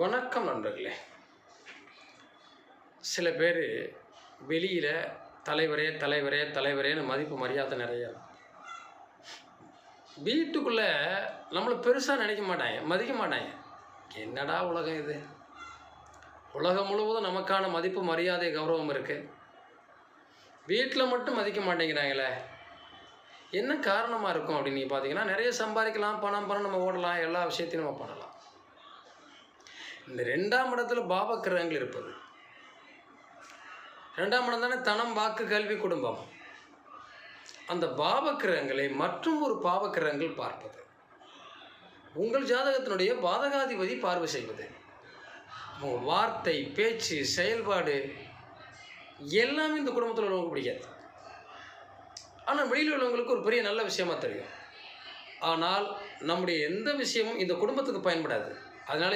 வணக்கம் நண்பர்களே. சில பேர் வெளியில் தலைவரே தலைவரே தலைவரேன்னு மதிப்பு மரியாதை நிறையா. வீட்டுக்குள்ளே நம்மளை பெருசாக நினைக்க மாட்டாங்க மதிக்க மாட்டாங்க. என்னடா உலகம் இது? உலகம் முழுவதும் நமக்கான மதிப்பு மரியாதை கௌரவம் இருக்குது வீட்டில் மட்டும் மதிக்க மாட்டேங்கிறாங்களே. என்ன காரணமாக இருக்கும் அப்படின்னு நீங்கள் பார்த்தீங்கன்னா நிறைய சம்பாதிக்கலாம் பணம் பணம் நம்ம ஓடலாம் எல்லா விஷயத்தையும் நம்ம பண்ணலாம். இந்த ரெண்டாம் இடத்துல பாவக்கிரகங்கள் இருப்பது. ரெண்டாம் இடம் தானே தனம் வாக்கு கல்வி குடும்பம். அந்த பாவக்கிரகங்களை மற்றும் ஒரு பாவக்கிரகங்கள் பார்ப்பது. உங்கள் ஜாதகத்தினுடைய பாதகாதிபதி பார்வை செய்வது. உங்கள் வார்த்தை பேச்சு செயல்பாடு எல்லாமே இந்த குடும்பத்தில் உள்ளவங்களுக்கு பிடிக்காது. ஆனால் வெளியில் உள்ளவங்களுக்கு ஒரு பெரிய நல்ல விஷயமா தெரியும். ஆனால் நம்முடைய எந்த விஷயமும் இந்த குடும்பத்துக்கு பயன்படாது. அதனால